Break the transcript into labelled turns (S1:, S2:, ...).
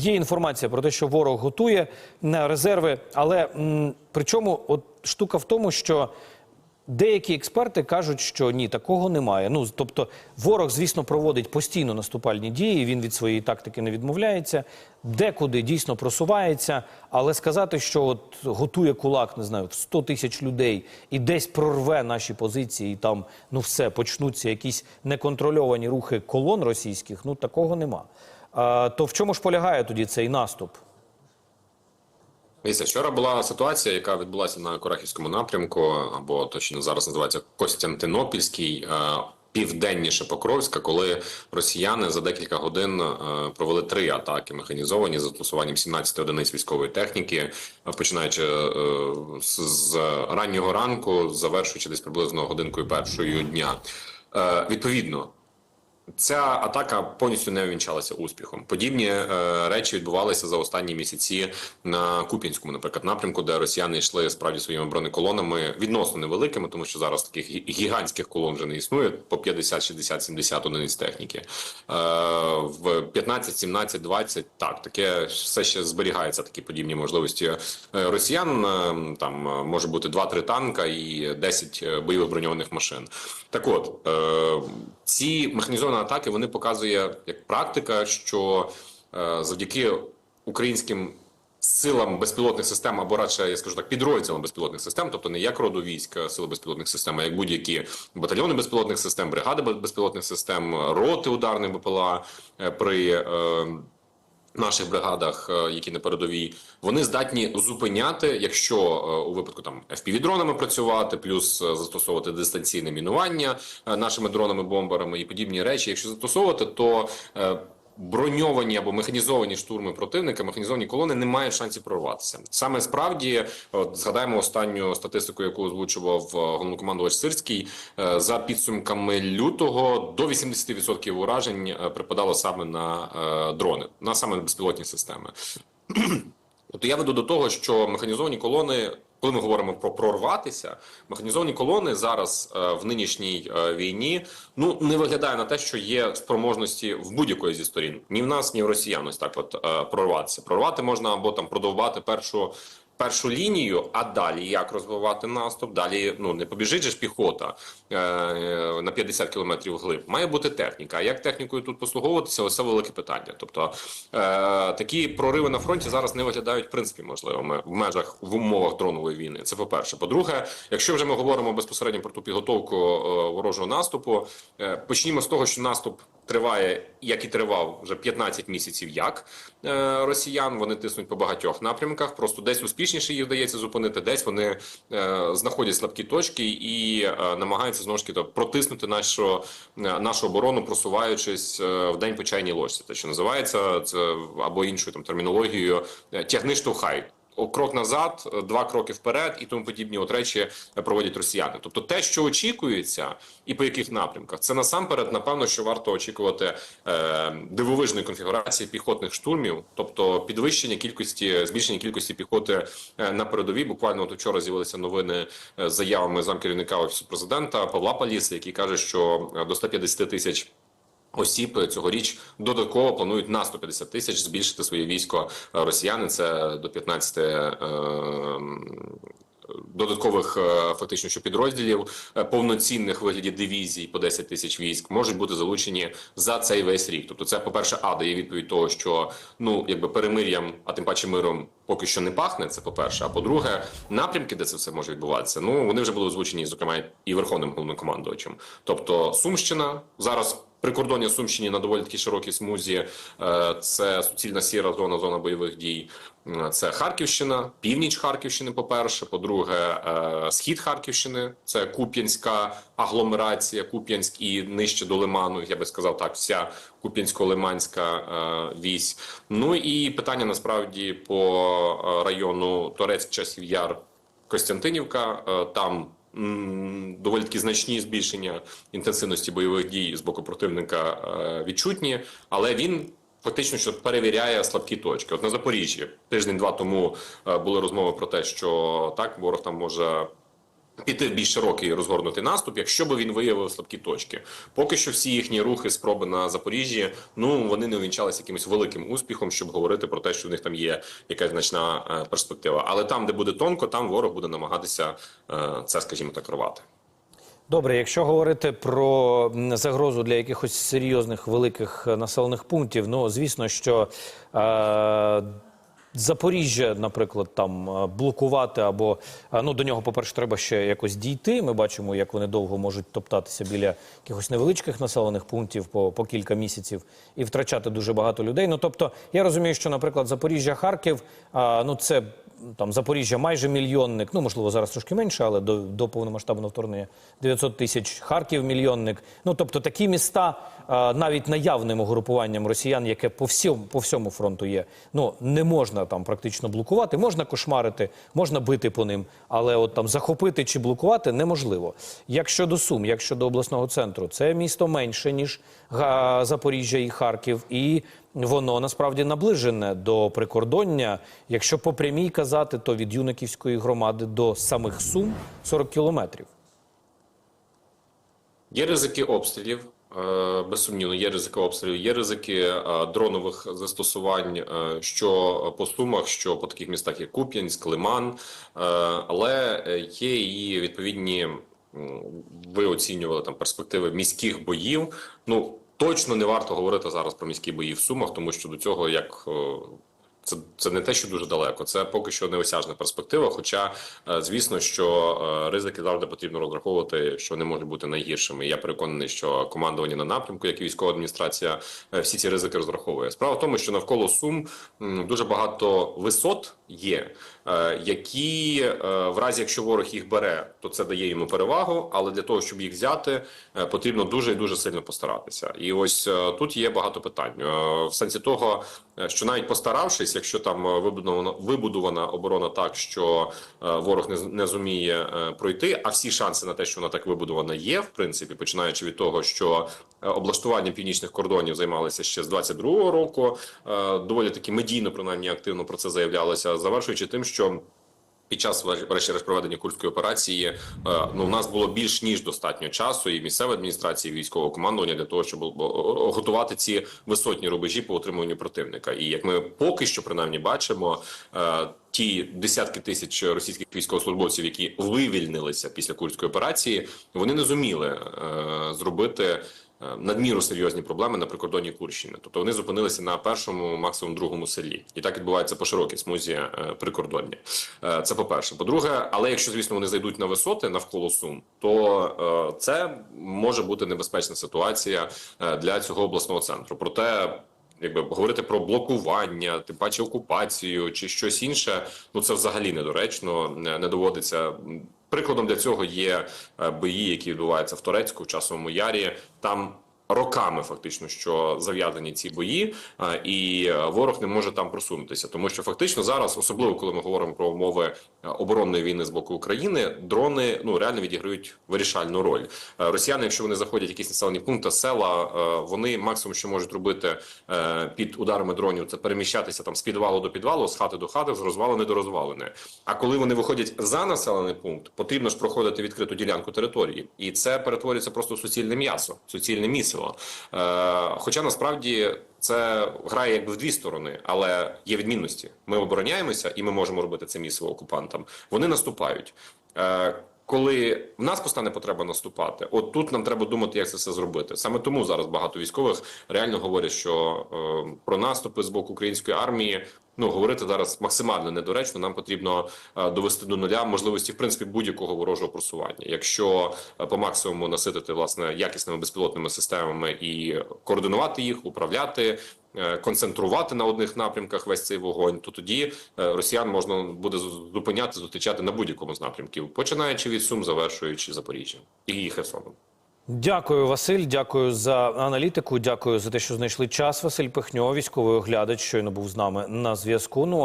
S1: є інформація про те, що ворог готує резерви, але м, причому от штука в тому, що деякі експерти кажуть, що ні, такого немає. Ну тобто, ворог, звісно, проводить постійно наступальні дії. Він від своєї тактики не відмовляється, декуди дійсно просувається. Але сказати, що от готує кулак, не знаю, в 100 тисяч людей і десь прорве наші позиції, і там ну все почнуться якісь неконтрольовані рухи колон російських. Ну такого нема. То в чому ж полягає тоді цей наступ?
S2: Дивіться, вчора була ситуація, яка відбулася на Корахівському напрямку, або точно зараз називається Костянтинопільський, е, південніше Покровська, коли росіяни за декілька годин е, провели три атаки механізовані з застосуванням 17 одиниць військової техніки, е, починаючи з, раннього ранку, завершуючи десь приблизно годинкою першою дня. Відповідно. Ця атака повністю не увінчалася успіхом. Подібні е, речі відбувалися за останні місяці на Куп'янському, наприклад, напрямку, де росіяни йшли справді своїми бронеколонами відносно невеликими, тому що зараз таких гігантських колон вже не існує по 50, 60, 70 одиниць техніки. Е, в 15, 17, 20, так таке все ще зберігається. Такі подібні можливості е, росіян. Е, Там е, може бути 2-3 танка і 10 е, бойових броньованих машин. Так от е, ці механізовані атаки вони показує як практика, що е, завдяки українським силам безпілотних систем, або радше я скажу так, підрозділам безпілотних систем, тобто не як роду військ е, сили безпілотних систем, а як будь-які батальйони безпілотних систем, бригади безпілотних систем, роти ударних БПЛА е, при. Е, наших бригадах, е, які на передовій, вони здатні зупиняти, якщо е, у випадку там FPV-дронами працювати, плюс е, застосовувати дистанційне мінування нашими дронами-бомберами і подібні речі. Якщо застосовувати, то Броньовані або механізовані штурми противника, механізовані колони не мають шансів прорватися. Саме справді, от згадаємо останню статистику, яку озвучував е, головнокомандувач Сирський. е, За підсумками лютого до 80% уражень е, припадало саме на дрони, на саме безпілотні системи. Тобто я веду до того, що механізовані колони, коли ми говоримо про прорватися, механізовані колони зараз е, в нинішній е, війні ну не виглядає на те, що є спроможності в будь-якої зі сторін, ні в нас, ні в росіян. Ось так, от е, прорватися. Прорвати можна або там продовбати першу. Першу лінію, а далі як розвивати наступ? Далі ну не побіжить же ж піхота е, на 50 кілометрів вглиб. Має бути техніка. А як технікою тут послуговуватися? Ось велике питання. Тобто е, такі прориви на фронті зараз не виглядають в принципі можливими в межах в умовах дронової війни. Це по перше. По-друге, якщо вже ми говоримо безпосередньо про ту підготовку е, ворожого наступу, е, почнімо з того, що наступ триває, як і тривав вже 15 місяців. Як е, росіян вони тиснуть по багатьох напрямках. Просто десь успішніше їх вдається зупинити, десь вони е, знаходять слабкі точки і е, намагаються знову ж таки протиснути нашу, е, нашу оборону, просуваючись е, в день по чайній ложці. Те, що називається це або іншою там термінологією е, тягни штовхай. Крок назад, е, два кроки вперед, і тому подібні от речі е, проводять росіяни. Тобто, те, що очікується, і по яких напрямках, це насамперед, напевно, що варто очікувати е, дивовижної конфігурації піхотних штурмів, тобто підвищення кількості, збільшення кількості піхоти е, на передовій. Буквально от вчора з'явилися новини з заявами замкерівника офісу президента Павла Паліси, який каже, що до 150 тисяч. Осіб цьогоріч додатково планують на 150 тисяч збільшити своє військо е, росіяни. Це до 15 е, додаткових е, фактично що підрозділів е, повноцінних вигляді дивізій по 10 тисяч військ можуть бути залучені за цей весь рік. Тобто, це, по перше, а дає відповідь того, що ну якби перемир'ям, а тим паче миром. Поки що не пахне, це по-перше. А по-друге, напрямки, де це все може відбуватися, ну вони вже були озвучені, зокрема, і верховним головнокомандувачем. Тобто, Сумщина зараз прикордоння Сумщині на доволі такі широкій смузі. е, Це суцільна сіра зона, зона бойових дій. Е, Це Харківщина, північ Харківщини. По перше, по-друге, е, схід Харківщини. Це Куп'янська агломерація, Куп'янськ і нижче до Лиману. Я би сказав так, вся Куп'янсько-Лиманська вісь. Ну і питання насправді по району Торецьк, Часів Яр, Костянтинівка. Там доволі такі значні збільшення інтенсивності бойових дій з боку противника е, відчутні, але він. Фактично, що перевіряє слабкі точки. От на Запоріжжі тиждень-два тому е, були розмови про те, що так ворог там може Піти в більш широкий розгорнутий наступ, якщо би він виявив слабкі точки. Поки що всі їхні рухи, спроби на Запоріжжі, ну вони не увінчалися якимось великим успіхом, щоб говорити про те, що в них там є якась значна е, перспектива. Але там, де буде тонко, там ворог буде намагатися е, це, скажімо так, рвати.
S1: Добре, якщо говорити про загрозу для якихось серйозних великих е, населених пунктів, ну звісно, що е, Запоріжжя, наприклад, там е, блокувати або е, ну до нього, по-перше, треба ще якось дійти. Ми бачимо, як вони довго можуть топтатися біля якихось невеличких населених пунктів по, по кілька місяців і втрачати дуже багато людей. Ну тобто, я розумію, що, наприклад, Запоріжжя, Харків, е, ну це там Запоріжжя майже мільйонник, ну можливо зараз трошки менше, але до, до повномасштабного вторгнення 900 тисяч, Харків мільйонник. Ну тобто такі міста а, навіть наявним угрупуванням росіян, яке по всьому, по всьому фронту є, ну не можна там практично блокувати, можна кошмарити, можна бити по ним, але от там захопити чи блокувати неможливо. Як щодо Сум, як щодо обласного центру, це місто менше ніж Запоріжжя і Харків, і воно насправді наближене до прикордоння. Якщо по прямій казати, то від юнаківської громади до самих Сум 40 кілометрів.
S2: Є ризики обстрілів. Е, Безсумнівно, є ризики обстрілів, є ризики е, дронових застосувань, е, що по сумах, що по таких містах, як Куп'янськ, Лиман, але є і відповідні. Ви оцінювали там перспективи міських боїв. Ну точно не варто говорити зараз про міські бої в Сумах, тому що до цього як. Це, це не те, що дуже далеко, це поки що неосяжна перспектива. Хоча, е, звісно, що е, ризики завжди потрібно розраховувати, що не можуть бути найгіршими. Я переконаний, що командування на напрямку, як і військова адміністрація, е, всі ці ризики розраховує. Справа в тому, що навколо Сум дуже багато висот є, які е, в разі, якщо ворог їх бере, то це дає йому перевагу. Але для того, щоб їх взяти, е, потрібно дуже і дуже сильно постаратися. І ось е, тут є багато питань Е, в сенсі того, е, що навіть постаравшись, якщо там е, вибудована вибудована оборона так, що е, ворог не, не зуміє е, пройти, а всі шанси на те, що вона так вибудована, є в принципі, починаючи від того, що е, облаштуванням північних кордонів займалися ще з 22-го року, е, доволі таки медійно, принаймні активно про це заявлялося, завершуючи тим, що під час врешті-решт проведення курської операції е, ну в нас було більш ніж достатньо часу, і місцевої адміністрації, і військового командування для того, щоб готувати ці висотні рубежі по утримуванню противника. І як ми поки що принаймні бачимо, е, ті десятки тисяч російських військовослужбовців, які вивільнилися після курської операції, вони не зуміли зробити. Е, Надміру серйозні проблеми на прикордонні Курщини, тобто вони зупинилися на першому, максимум другому селі, і так відбувається по широкій смузі е, прикордоння. Е, Це по перше. По-друге, але якщо звісно вони зайдуть на висоти навколо сум, то це може бути небезпечна ситуація для цього обласного центру. Проте. Якби говорити про блокування, тим паче окупацію чи щось інше, ну це взагалі недоречно, не, не доводиться. Прикладом для цього є е, бої, які відбуваються в Турецьку, в часовому ярі. Там роками фактично що зав'язані ці бої, е, і ворог не може там просунутися, тому що фактично зараз, особливо коли ми говоримо про умови е, оборонної війни з боку України, дрони ну реально відіграють вирішальну роль. Е, Росіяни, якщо вони заходять в якісь населені пункти, села, вони максимум, що можуть робити під ударами дронів, це переміщатися там з підвалу до підвалу, з хати до хати, з розвалини до розвалини. А коли вони виходять за населений пункт, потрібно ж проходити відкриту ділянку території, і це перетворюється просто в суцільне м'ясо, суцільне місиво. Е, хоча насправді це грає якби в дві сторони, але є відмінності. Ми обороняємося, і ми можемо робити це місиво окупантам. Вони наступають. Е, коли в нас постане потреба наступати, от тут нам треба думати, як це все зробити. Саме тому зараз багато військових реально говорять, що е, про наступи з боку української армії ну говорити зараз максимально недоречно. Нам потрібно е, довести до нуля можливості в принципі будь-якого ворожого просування. Якщо е, по максимуму наситити власне якісними безпілотними системами і координувати їх, управляти. е, Концентрувати на одних напрямках весь цей вогонь, то тоді росіян можна буде зупиняти, зустрічати на будь-якому з напрямків, починаючи від Сум, завершуючи Запоріжжям і Херсоном.
S1: Дякую, Василь. Дякую за аналітику. Дякую за те, що знайшли час. Василь Пихньо, військовий оглядач, щойно був з нами на зв'язку. Ну